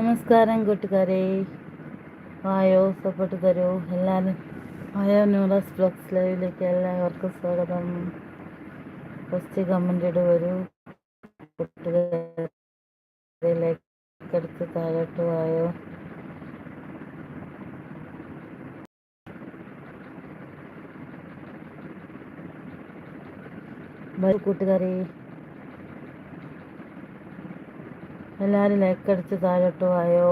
നമസ്കാരം കൂട്ടുകാരെ. വായോ സപ്പോർട്ട് തരൂ. എല്ലാവരും വായോ ന്യൂറസ് ബ്ലോഗ്സ് ലൈവിലേക്ക് എല്ലാവർക്കും സ്വാഗതം. ഫസ്റ്റ് കമന്റ് ഇട് വരൂ. ലൈക്ക് എടുത്ത് താഴോട്ട് വായോ. കൂട്ടുകാരെ. എല്ലാവരും ലൈക്ക് അടിച്ച് താഴോട്ട് വായോ?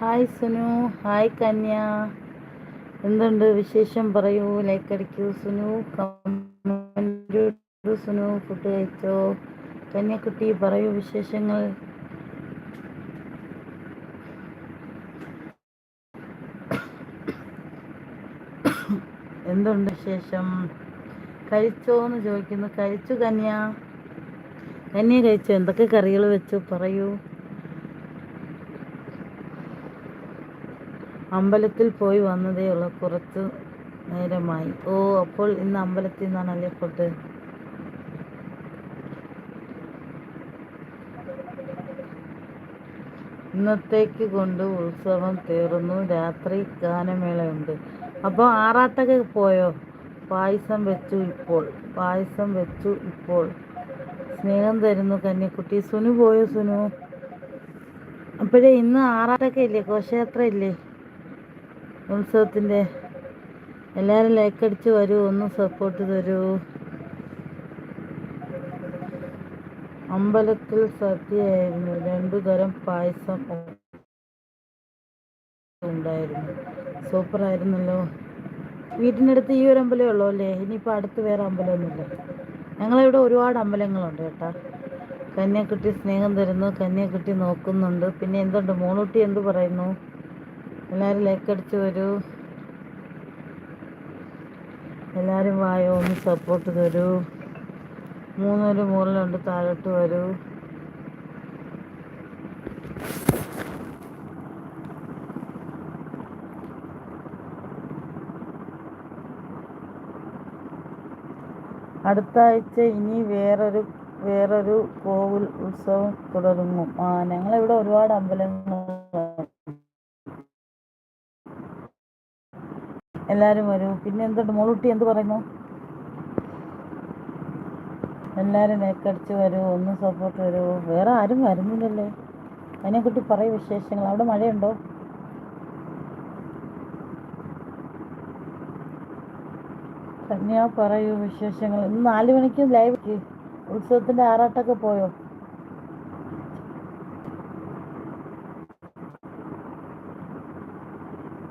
Hi Sunu hi Kanya. എന്തുണ്ട് വിശേഷം? പറയൂ. ലൈക്ക് അടിക്കൂ. സുനു കമന്റ് ഇടൂ. സുനു ഫുഡ് കഴിച്ചോ? കന്യക്കുട്ടി പറയൂ വിശേഷങ്ങൾ. എന്തുണ്ട് വിശേഷം? കഴിച്ചോ എന്ന് ചോദിക്കുന്നു. കഴിച്ചു കന്യ. കന്യ കഴിച്ചോ? എന്തൊക്കെ കറികൾ വെച്ചു? പറയൂ. അമ്പലത്തിൽ പോയി വന്നതേ ഉള്ളൂ. കുറച്ച് നേരമായി. ഓ അപ്പോൾ ഇന്ന് അമ്പലത്തിൽ നിന്നാണല്ലേ ഫുഡ് ഇന്നത്തേക്ക് കൊണ്ട് ഉത്സവം തീർന്നു. രാത്രി ഗാനമേളയുണ്ട്. അപ്പോൾ ആറാട്ടൊക്കെ പോയോ? പായസം വെച്ചു ഇപ്പോൾ. പായസം വെച്ചു ഇപ്പോൾ. സ്നേഹം തരുന്നു കന്നിക്കുട്ടി. സുനു പോയോ സുനു? അപ്പോഴേ ഇന്ന് ആറാട്ടൊക്കെ ഇല്ലേ? ഘോഷയാത്ര ഇല്ലേ? ഉത്സവത്തിന്റെ എല്ലാവരും ലൈക്ക് അടിച്ച് വരൂ ഒന്ന് സപ്പോർട്ട് തരൂ. അമ്പലത്തിൽ സദ്യയായിരുന്നു. രണ്ടു തരം പായസം ഉണ്ടായിരുന്നു. സൂപ്പർ സൂപ്പറായിരുന്നല്ലോ വീട്ടിനടുത്ത് ഈ ഒരു അമ്പലമേ ഉള്ളൂ അല്ലേ? ഇനിയിപ്പോൾ അടുത്ത് വേറെ അമ്പലമൊന്നുമില്ല. ഞങ്ങളിവിടെ ഒരുപാട് അമ്പലങ്ങളുണ്ട് കേട്ടാ. കന്യാക്കുട്ടി സ്നേഹം തരുന്നു കന്യാക്കുട്ടി നോക്കുന്നുണ്ട്. പിന്നെ എന്തുണ്ട്? മോളൂട്ടി എന്ത് പറയുന്നു? എല്ലാവരും ലൈക്ക് അടിച്ച് വരൂ. എല്ലാവരും വായോ ഒന്ന് സപ്പോർട്ട് തരൂ. മൂന്നൊരു മുകളിലുണ്ട് താഴോട്ട് വരൂ. അടുത്ത ആഴ്ച ഇനി വേറൊരു വേറൊരു കോവിൽ ഉത്സവം തുടങ്ങും ആ ഞങ്ങളിവിടെ ഒരുപാട് അമ്പലങ്ങളുണ്ട് എല്ലാവരും വരൂ. പിന്നെ എന്തുണ്ട്? മോളുട്ടി എന്ത് പറയുന്നു? എല്ലാവരും നേക്കടിച്ച് വരൂ. ഒന്ന് സപ്പോർട്ട് വരൂ. വേറെ ആരും വരുന്നില്ലല്ലേ? അതിനെക്കുറിച്ച് പറയും വിശേഷങ്ങൾ. അവിടെ മഴയുണ്ടോ? കന്യാ പറയൂ വിശേഷങ്ങൾ. ഇന്ന് നാല് മണിക്ക് ലൈവ് ഉത്സവത്തിന്റെ ആറാട്ടൊക്കെ പോയോ?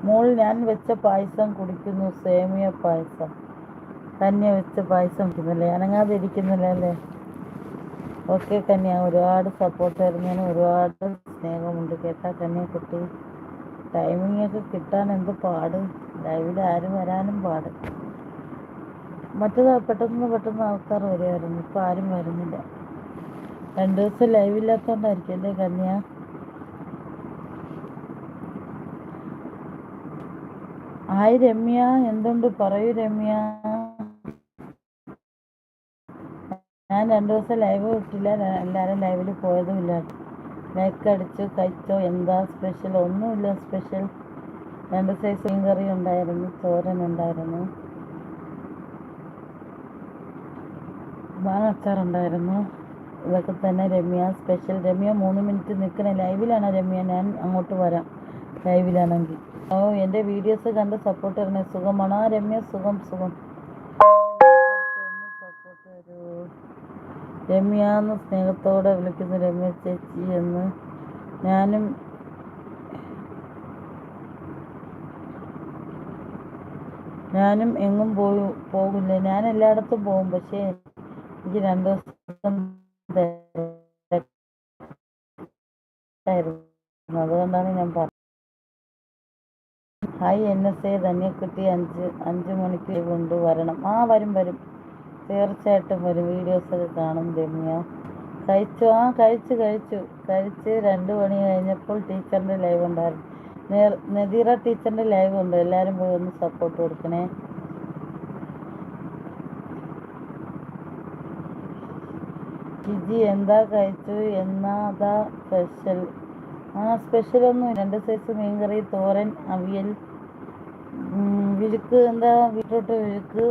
മോൾ ഞാൻ വെച്ച പായസം കുടിക്കുന്നു സേമിയ പായസം. കന്യ വെച്ച പായസം കുടിക്കുന്നില്ലേ? അനങ്ങാതെ ഇരിക്കുന്നില്ല അല്ലേ? ഓക്കെ കന്യ ഒരുപാട് സപ്പോർട്ട് തരുന്നതിന് ഒരുപാട് സ്നേഹമുണ്ട് കേട്ടാ കന്യ കുട്ടി. ടൈമിംഗ് ഒക്കെ കിട്ടാൻ എന്ത് പാട്? ലൈവിൽ ആരും വരാനും പാട്. മറ്റേത് പെട്ടെന്ന് പെട്ടെന്ന് ആൾക്കാർ വരുമായിരുന്നു ഇപ്പം ആരും വരുന്നില്ല. രണ്ട് ദിവസം ലൈവില്ലാത്തതുകൊണ്ടായിരിക്കും അല്ലേ കന്യ? ഹായ് രമ്യ എന്തുണ്ട്? പറയൂ രമ്യ. ഞാൻ രണ്ടു ദിവസം ലൈവ് വിട്ടില്ല. എല്ലാവരും ലൈവിൽ പോയതുമില്ല ലൈക്ക് അടിച്ചു കഴിച്ചോ. എന്താ സ്പെഷ്യൽ? ഒന്നുമില്ല സ്പെഷ്യൽ. രണ്ട് സൈസ് മീൻ കറി ഉണ്ടായിരുന്നു. തോരൻ ഉണ്ടായിരുന്നു. മാങ്ങാച്ചാറുണ്ടായിരുന്നു ഇതൊക്കെ തന്നെ രമ്യ സ്പെഷ്യൽ. രമ്യ മൂന്ന് മിനിറ്റ് നിൽക്കണേ. ലൈവിലാണ് രമ്യ? ഞാൻ അങ്ങോട്ട് വരാം. ലൈവിലാണെങ്കിൽ. ഓ എന്റെ വീഡിയോസ് കണ്ട് സപ്പോർട്ട് തരണേ സുഖമാണ്. ആ രമ്യ സുഖം സുഖം. സപ്പോർട്ട് തരൂ രമ്യാന്ന് സ്നേഹത്തോടെ വിളിക്കുന്ന. രമ്യ ചേച്ചി എന്ന്. ഞാനും ഞാനും എങ്ങും പോയി പോകില്ല. ഞാൻ എല്ലായിടത്തും പോകും. പക്ഷേ എനിക്ക് രണ്ടു ദിവസം. അതുകൊണ്ടാണ് ഞാൻ പറഞ്ഞത്. ഹായ് എൻ എസ് എ തന്നെ കിട്ടി അഞ്ച് അഞ്ച് മണിക്ക് കൊണ്ട് വരണം. ആ വരും വരും. തീർച്ചയായിട്ടും വരും. വീഡിയോസൊക്കെ കാണും രമ്യ. കഴിച്ചു? ആ കഴിച്ചു കഴിച്ചു. കഴിച്ച് രണ്ട് മണി കഴിഞ്ഞപ്പോൾ ടീച്ചറിന്റെ ലൈവ് ഉണ്ടായിരുന്നു. നദീറ ടീച്ചറിന്റെ ലൈവ് ഉണ്ട്. എല്ലാവരും പോയി ഒന്ന് സപ്പോർട്ട് കൊടുക്കണേ. ജിജി എന്താ കഴിച്ചു? എന്നാതാ സ്പെഷ്യൽ ആ സ്പെഷ്യലൊന്നും രണ്ട് സൈസ് മീൻകറി തോരൻ അവിയൽ വിഴുക്ക് എന്താ ബീട്രൂട്ട് വിഴുക്ക്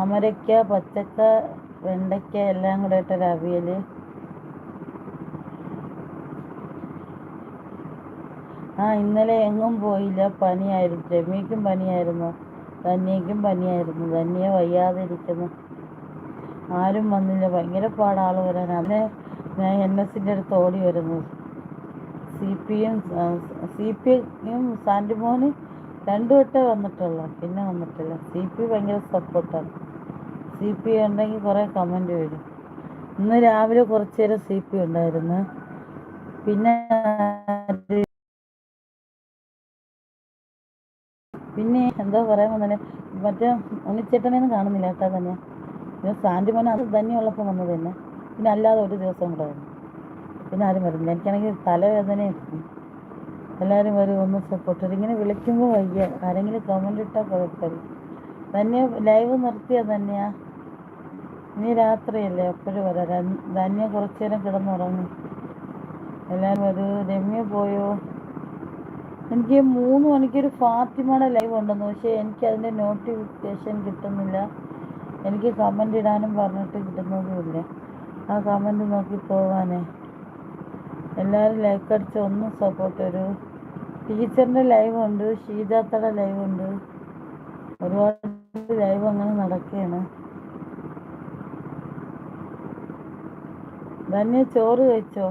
അമരയ്ക്ക പച്ചക്ക വെണ്ടയ്ക്ക എല്ലാം കൂടെ ഇട്ടൊരു അവിയൽ. ആ ഇന്നലെ എങ്ങും പോയില്ല. പനിയായിരുന്നു. രമ്യക്കും പനിയായിരുന്നു. ധന്യയ്ക്കും പനിയായിരുന്നു. ധന്യ വയ്യാതെ ഇരിക്കുന്നു ആരും വന്നില്ല. ഭയങ്കര പാടാൾ വരാൻ ഞാൻ എൻ എസിന്റെ അടുത്ത് ഓടി വരുന്നു. C P M C P M സാന്റിമോന് രണ്ടു വട്ടേ വന്നിട്ടുള്ളൂ പിന്നെ വന്നിട്ടില്ല. സി പി ഭയങ്കര സപ്പോർട്ടാണ് സി പി ഉണ്ടെങ്കിൽ കുറേ കമന്റ് വരും. ഇന്ന് രാവിലെ കുറച്ച് നേരം സി പി ഉണ്ടായിരുന്നു. പിന്നെ പിന്നെ എന്താ പറയാൻ തന്നെ മറ്റേ ഉണ്ണിച്ചേട്ടനെയൊന്നും കാണുന്നില്ല കേട്ടോ തന്നെ. പിന്നെ സാന്റിമോൻ അത് തന്നെയുള്ളപ്പോൾ വന്നത് തന്നെ. പിന്നെ അല്ലാതെ ഒരു ദിവസം കൂടെ വന്നു. പിന്നെ ആരും വരുന്നില്ല എനിക്കാണെങ്കിൽ തലവേദനയും എല്ലാവരും വരും ഒന്ന് സപ്പോർട്ട് ഇങ്ങനെ വിളിക്കുമ്പോൾ വയ്യ. ആരെങ്കിലും കമന്റ് ഇട്ടാൽ കുഴപ്പമില്ല ധന്യ ലൈവ് നിർത്തിയാ തന്നെയാ ഇനി രാത്രിയല്ലേ? എപ്പോഴും വരാം? ധന്യ കുറച്ചു നേരം കിടന്നുറങ്ങും. എല്ലാവരും ഒരു രമ്യ പോയോ? എനിക്ക് മൂന്ന് മണിക്കൊരു ഫാത്തിമയുടെ ലൈവ് ഉണ്ടെന്ന്. പക്ഷേ എനിക്ക് അതിന്റെ നോട്ടിഫിക്കേഷൻ കിട്ടുന്നില്ല. എനിക്ക് കമന്റ് ഇടാനും പറഞ്ഞിട്ട് കിട്ടുന്നതുമില്ല ആ കമന്റ് നോക്കി പോവാനേ എല്ലാവരും ലൈക്ക് അടിച്ച് ഒന്ന് സപ്പോർട്ട് തരൂ ടീച്ചറിന്റെ ലൈവ് ഉണ്ട് ഷീജാത്തയുടെ ലൈവ് ഉണ്ട്. ഒരുപാട് ലൈവ് അങ്ങനെ നടക്കുകയാണ് ധന്യ ചോറ് കഴിച്ചോ?